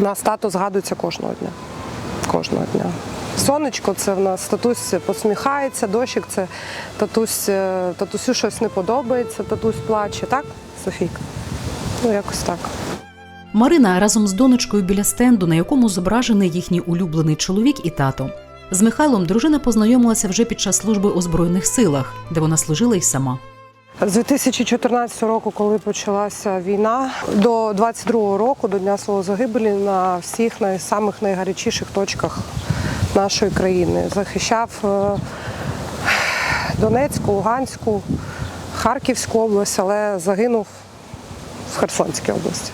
Нас тато згадується кожного дня. Кожного дня. Сонечко це в нас татусь посміхається, дощик це татусь, е, татусю щось не подобається, татусь плаче, так, Софійка? Ну, якось так. Марина разом з донечкою біля стенду, на якому зображений їхній улюблений чоловік і тато. З Михайлом дружина познайомилася вже під час служби у збройних силах, де вона служила й сама. З 2014 року, коли почалася війна, до 22 року, до дня свого загибелі, на всіх най, самих найгарячіших точках нашої країни захищав е, Донецьку, Луганську, Харківську область, але загинув в Херсонській області.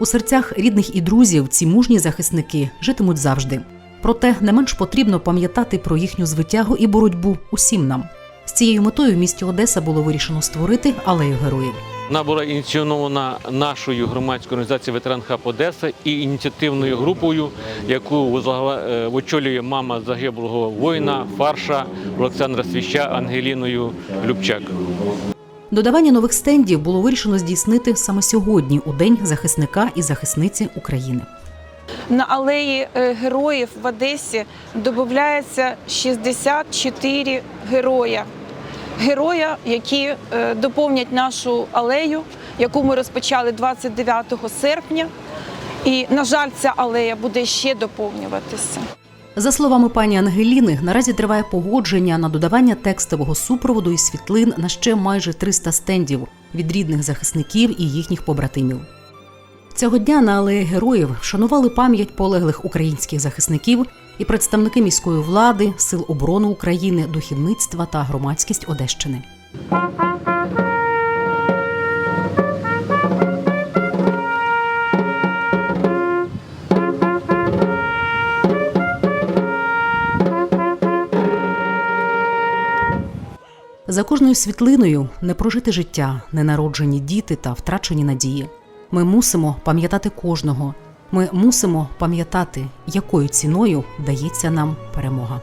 У серцях рідних і друзів ці мужні захисники житимуть завжди. Проте не менш потрібно пам'ятати про їхню звитягу і боротьбу усім нам. З цією метою в місті Одеса було вирішено створити алею героїв. Вона була ініційована нашою громадською організацією ветеран Хаб Одеса і ініціативною групою, яку возгла- е, очолює мама загиблого воїна, фарша Олександра Свіща Ангеліною Любчак. Додавання нових стендів було вирішено здійснити саме сьогодні, у день захисника і захисниці України. На алеї е, героїв в Одесі додається 64 героя. Героя, які е, доповнять нашу алею, яку ми розпочали 29 серпня. І, на жаль, ця алея буде ще доповнюватися. За словами пані Ангеліни, наразі триває погодження на додавання текстового супроводу і світлин на ще майже 300 стендів від рідних захисників і їхніх побратимів. Цього дня на алеї героїв вшанували пам'ять полеглих українських захисників і представники міської влади, сил оборони України, духівництва та громадськість Одещини. За кожною світлиною не прожити життя, ненароджені діти та втрачені надії. Ми мусимо пам'ятати кожного. Ми мусимо пам'ятати, якою ціною дається нам перемога.